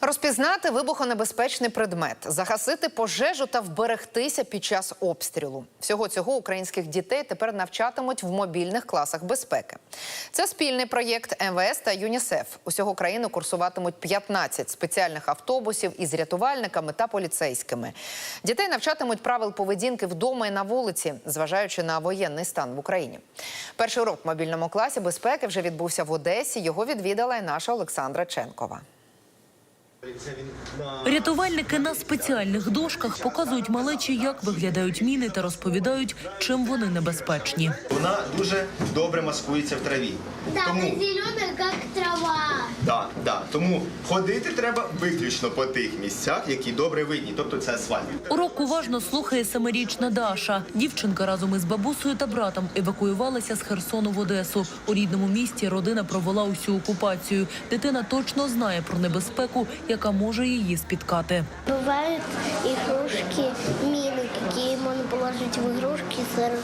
Розпізнати вибухонебезпечний предмет, загасити пожежу та вберегтися під час обстрілу. Всього цього українських дітей тепер навчатимуть в мобільних класах безпеки. Це спільний проєкт МВС та ЮНІСЕФ. Усього країни курсуватимуть 15 спеціальних автобусів із рятувальниками та поліцейськими. Дітей навчатимуть правил поведінки вдома і на вулиці, зважаючи на воєнний стан в Україні. Перший урок в мобільному класі безпеки вже відбувся в Одесі. Його відвідала і наша Олександра Ченкова. Рятувальники на спеціальних дошках показують малечі, як виглядають міни та розповідають, чим вони небезпечні. Вона дуже добре маскується в траві. Так, Тому, она зеленая, трава. Да, да, тому ходити треба виключно по тих місцях, які добре видні, тобто це асфальт. Урок уважно слухає семирічна Даша. Дівчинка разом із бабусею та братом евакуювалася з Херсону в Одесу. У рідному місті родина провела усю окупацію. Дитина точно знає про небезпеку, яка може її спіткати. Мины, какие положить в игрушки, сразу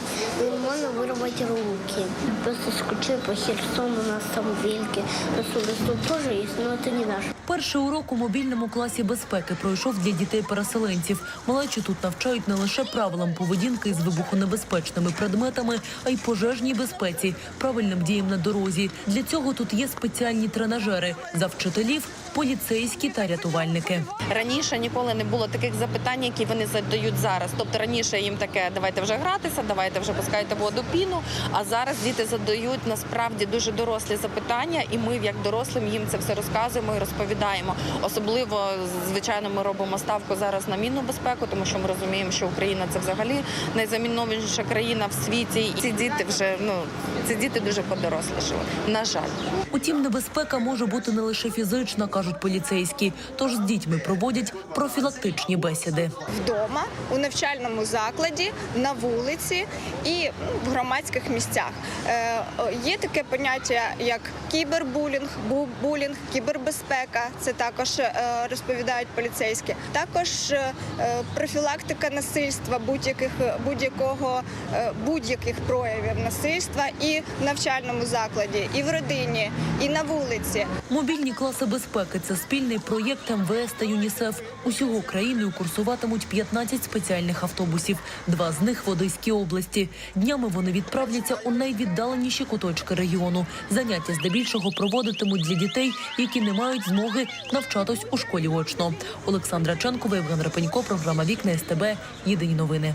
можно вырвать руки. Просто скучаю по Херсону, у нас там вельки. У нас у нас тут тоже есть, но это не наш. Перший урок у мобільному класі безпеки пройшов для дітей-переселенців. Малечі тут навчають не лише правилам поведінки з вибухонебезпечними предметами, а й пожежній безпеці, правильним діям на дорозі. Для цього тут є спеціальні тренажери за вчителів, поліцейські та рятувальники. Раніше ніколи не було таких запитань, які вони задають зараз. Тобто раніше їм таке давайте вже гратися, давайте вже пускайте воду піну. А зараз діти задають насправді дуже дорослі запитання, і ми, як дорослим, їм це все розказуємо і розповідаємо. Особливо, звичайно, ми робимо ставку зараз на мінну безпеку, тому що ми розуміємо, що Україна це взагалі найзамінованіша країна в світі. І ці діти вже ну ці діти дуже подорослішали. На жаль. Утім, небезпека може бути не лише фізична, кажуть поліцейські. Тож з дітьми проводять профілактичні бесіди. вдома, у навчальному закладі, на вулиці і в громадських місцях. Е, є таке поняття як кібербулінг, бу- булінг, кібербезпека. Це також е, розповідають поліцейські. Також е, е, профілактика насильства будь-яких будь-якого е, будь-яких проявів насильства і навчальному закладі, і в родині, і на вулиці. Мобільні класи безпеки це спільний проєкт МВС та ЮНІСЕФ. Усього країною курсуватимуть 15 спеціальних автобусів. Два з них в Одеській області. Днями вони відправляться у найвіддаленіші куточки регіону. Заняття здебільшого проводитимуть для дітей, які не мають змоги навчатись у школі очно. Олександра Ченкова, Євген Рапенько, програма Вікна СТБ. Єдині новини.